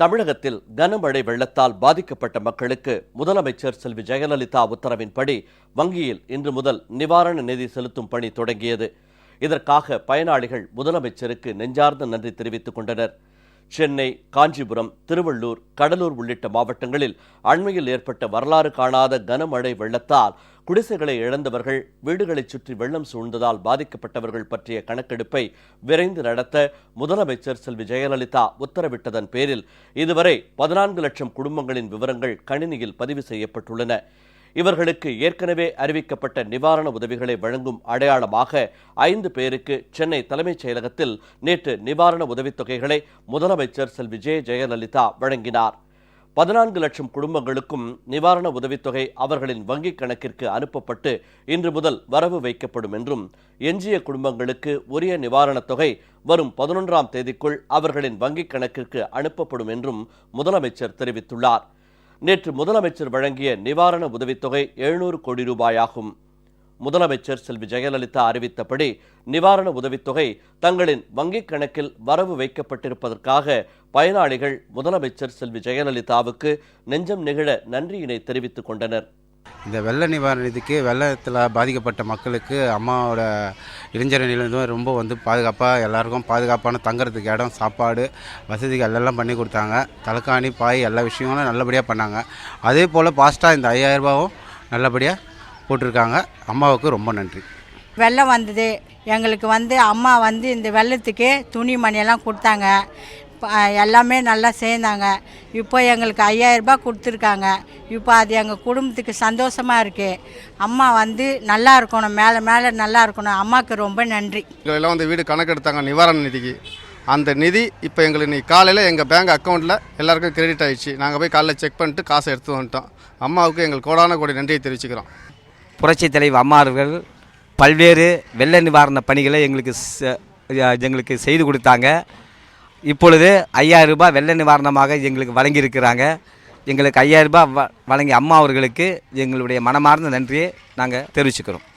தமிழகத்தில் கனமழை வெள்ளத்தால் பாதிக்கப்பட்ட மக்களுக்கு முதலமைச்சர் செல்வி ஜெயலலிதா உத்தரவின்படி வங்கியில் இன்று முதல் நிவாரண நிதி செலுத்தும் பணி தொடங்கியது. இதற்காக பயனாளிகள் முதலமைச்சருக்கு நெஞ்சார்ந்த நன்றி தெரிவித்துக் கொண்டனர். சென்னை காஞ்சிபுரம் திருவள்ளூர் கடலூர் உள்ளிட்ட மாவட்டங்களில் அண்மையில் ஏற்பட்ட வரலாறு காணாத கனமழை வெள்ளத்தால் குடிசைகளை இழந்தவர்கள் வீடுகளைச் சுற்றி வெள்ளம் சூழ்ந்ததால் பாதிக்கப்பட்டவர்கள் பற்றிய கணக்கெடுப்பை விரைந்து நடத்த முதலமைச்சர் செல்வி ஜெயலலிதா உத்தரவிட்டதன் பேரில் இதுவரை பதினான்கு லட்சம் குடும்பங்களின் விவரங்கள் கணினியில் பதிவு செய்யப்பட்டுள்ளன. இவர்களுக்கு ஏற்கனவே அறிவிக்கப்பட்ட நிவாரண உதவிகளை வழங்கும் அடையாளமாக ஐந்து பேருக்கு சென்னை தலைமைச் செயலகத்தில் நேற்று நிவாரண உதவித்தொகைகளை முதலமைச்சர் செல்வி ஜெ ஜெயலலிதா வழங்கினார். பதினான்கு லட்சம் குடும்பங்களுக்கும் நிவாரண உதவித்தொகை அவர்களின் வங்கிக் கணக்கிற்கு அனுப்பப்பட்டு இன்று முதல் வரவு வைக்கப்படும் என்றும் எஞ்சிய குடும்பங்களுக்கு உரிய நிவாரணத் தொகை வரும் பதினொன்றாம் தேதிக்குள் அவர்களின் வங்கிக் கணக்கிற்கு அனுப்பப்படும் என்றும் முதலமைச்சர் தெரிவித்துள்ளார். நேற்று முதலமைச்சர் வழங்கிய நிவாரண உதவித்தொகை எழுநூறு கோடி ரூபாயாகும். முதலமைச்சர் செல்வி ஜெயலலிதா அறிவித்தபடி நிவாரண உதவித்தொகை தங்களின் வங்கிக் கணக்கில் வரவு வைக்கப்பட்டிருப்பதற்காக பயனாளிகள் முதலமைச்சர் செல்வி ஜெயலலிதாவுக்கு நெஞ்சம் நெகிழ நன்றியினை தெரிவித்துக் கொண்டனர். இந்த வெள்ள நிவாரண நிதிக்கு வெள்ளத்தில் பாதிக்கப்பட்ட மக்களுக்கு அம்மாவோட இளைஞர் ரொம்ப வந்து பாதுகாப்பாக எல்லாருக்கும் பாதுகாப்பான தங்குறதுக்கு இடம் சாப்பாடு வசதிகள் எல்லாம் பண்ணி கொடுத்தாங்க. தலைக்காணி பாய் எல்லா விஷயங்களும் நல்லபடியாக பண்ணாங்க. அதே போல் பாஸ்ட்டாக இந்த ஐயாயிரம் ரூபாவும் நல்லபடியாக போட்டிருக்காங்க. அம்மாவுக்கு ரொம்ப நன்றி. வெள்ளம் வந்தது. எங்களுக்கு வந்து அம்மா வந்து இந்த வெள்ளத்துக்கு துணி மணியெல்லாம் கொடுத்தாங்க. எல்லாமே நல்லா சேர்ந்தாங்க. இப்போ எங்களுக்கு ஐயாயிரம் ரூபாய் கொடுத்துருக்காங்க. இப்போ அது எங்கள் குடும்பத்துக்கு சந்தோஷமாக இருக்குது அம்மா வந்து நல்லா இருக்கணும் மேலே மேலே நல்லா இருக்கணும். அம்மாவுக்கு ரொம்ப நன்றி. எல்லாம் வந்து வீடு கணக்கெடுத்தாங்க நிவாரண நிதிக்கு. அந்த நிதி இப்போ எங்களுக்கு இன்னைக்கு காலையில் எங்கள் பேங்க் அக்கௌண்ட்டில் எல்லாருக்கும் கிரெடிட் ஆயிடுச்சு. நாங்கள் போய் காலைல செக் பண்ணிட்டு காசை எடுத்து வந்துட்டோம். அம்மாவுக்கு எங்கள் கோடான கோடி நன்றியை தெரிவிச்சுக்கிறோம். புரட்சித் தலைவர் அம்மா அவர்கள் பல்வேறு வெள்ள நிவாரண பணிகளை எங்களுக்கு செ- எங்களுக்கு செய்து கொடுத்தாங்க. இப்பொழுது ஐயாயிரம் ரூபாய் வெள்ள நிவாரணமாக எங்களுக்கு வழங்கியிருக்கிறாங்க. எங்களுக்கு ஐயாயிரம் ரூபாய் வ- வழங்கிய அம்மா அவர்களுக்கு எங்களுடைய மனமார்ந்த நன்றியை நாங்கள் தெரிவிச்சுக்கிறோம்.